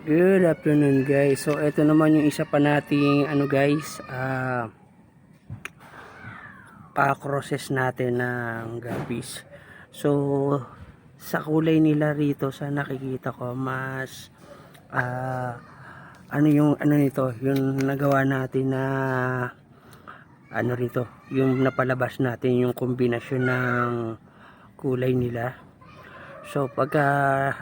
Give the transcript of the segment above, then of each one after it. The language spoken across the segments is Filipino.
Good afternoon guys. So ito naman yung isa pa nating ano guys, ah pa-crosses natin ng guppies. So sa kulay nila rito sa nakikita ko mas ah ano yung ano nito, yung nagawa natin na ano rito, yung napalabas natin yung kombinasyon ng kulay nila. So pagka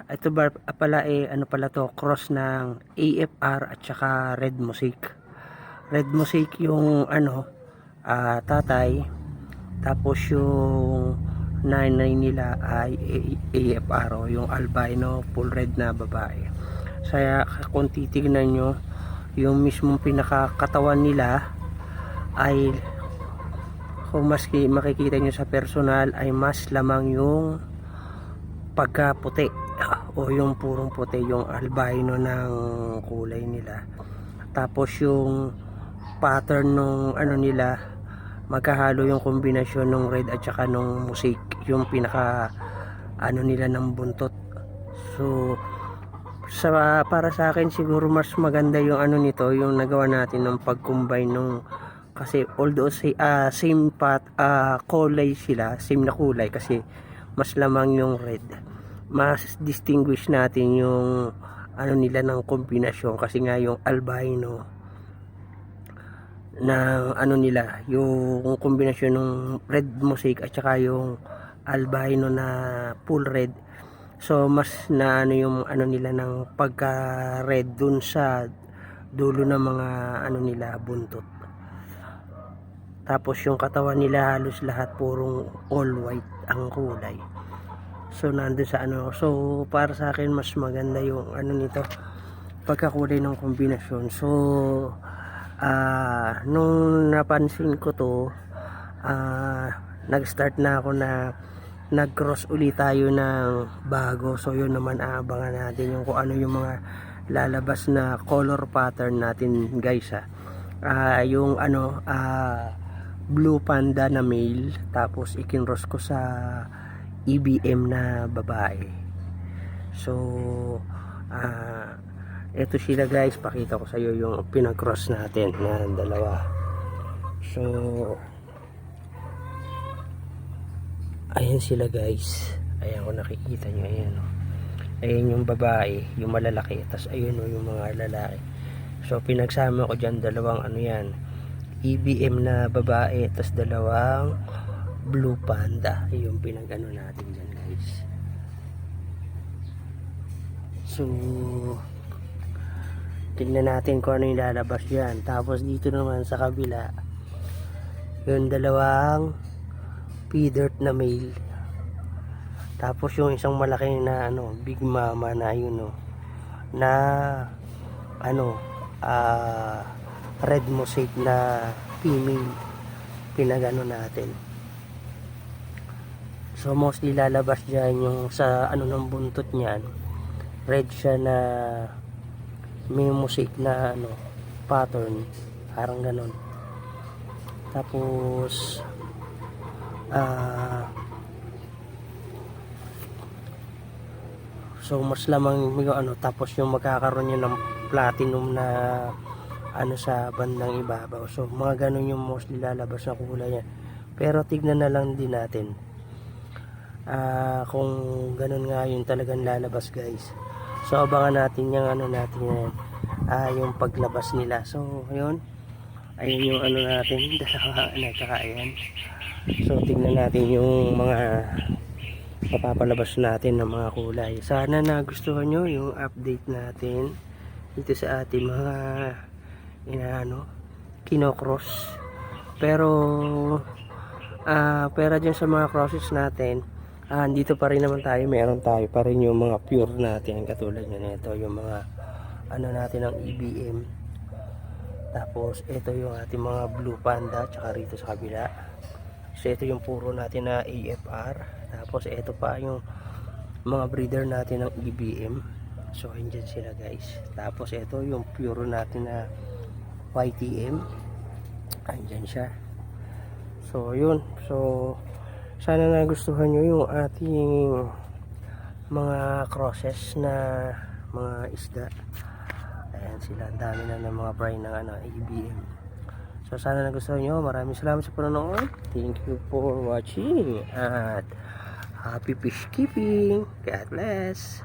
ito ba pala eh ano pala to cross ng AFR at saka Red Mosaic. Red Mosaic yung ano ah, tatay tapos yung nanay nila ay AFR o yung albino full red na babae. Saya kung titignan nyo yung mismong pinakakatawan nila ay kung maski makikita nyo sa personal ay mas lamang yung pagka-puti. O yung purong puti yung albino ng kulay nila. Tapos yung pattern nung ano nila magkahalo yung kombinasyon ng red at saka nung musik yung pinaka ano nila ng buntot. So sa para sa akin siguro mas maganda yung ano nito yung nagawa natin ng pag-combine nung kasi although say, ah, same pat ah, kulay sila same na kulay kasi mas lamang yung red mas distinguish natin yung ano nila ng kombinasyon. Kasi nga yung albino ng ano nila yung kombinasyon ng red mosaic at saka yung albino na full red. So mas na ano yung ano nila ng pagka red dun sa dulo ng mga ano nila buntot. Tapos yung katawan nila halos lahat purong all white ang kulay So nandun sa ano. So para sa akin mas maganda yung ano nito pagkakulay ng kombinasyon. So ah nung napansin ko to ah nag-start na ako na nag-cross ulit tayo ng bago. So yun naman aabangan natin yung kung ano yung mga lalabas na color pattern natin guys ha. Ah yung ano ah blue panda na male tapos ikinross ko sa EBM na babae. So, ah, ito sila guys, pakita ko sa iyo yung pinag-cross natin na dalawa. So, ayan sila guys. Ayan kung nakikita nyo, ayan o. Ayan yung babae, yung malalaki. Tapos ayun o yung mga lalaki. So, pinagsama ko dyan dalawang ano yan. EBM na babae, tapos dalawang blue panda. Yung pinagano natin dyan guys. So tingnan natin kung ano yung lalabas dyan. Tapos dito naman sa kabila yung dalawang feeder na male. Tapos yung isang malaki na ano big mama na yun no na ano ah red mosaic na female. Pinagano natin So mostly lalabas dyan yung sa ano ng buntot niyan. Red siya na may musik na ano pattern. Parang ganon. Tapos ah So mas lamang yung ano tapos yung magkakaroon yun ng platinum na ano sa bandang ibabaw. So mga ganun yung mostly lalabas na kulay niya. Pero tignan na lang din natin ah kung ganun nga yung talagang lalabas guys. So abangan natin yung ano natin yan. Ah yung paglabas nila. So yun. Ayun yung ano natin. Dalawa na tsaka ayan so tingnan natin yung mga mapapalabas natin ng mga kulay. Sana nagustuhan nyo yung update natin dito sa ating mga inaano kinocross. Pero ah pero dyan sa mga crosses natin ah, dito pa rin naman tayo. Meron tayo pa rin yung mga pure natin katulad nyo nito yung mga ano natin ng EBM tapos ito yung ating mga blue panda tsaka rito sa kabila. So ito yung puro natin na AFR tapos ito pa yung mga breeder natin ng EBM so andyan sila guys. Tapos ito yung pure natin na YTM andyan siya. So yun. So sana nagustuhan nyo yung ating mga crosses na mga isda. Ayan sila, ang dami na ng mga fry ng ano, ABM. So sana nagustuhan nyo. Maraming salamat sa panonood. Thank you for watching. At happy fish keeping. God bless.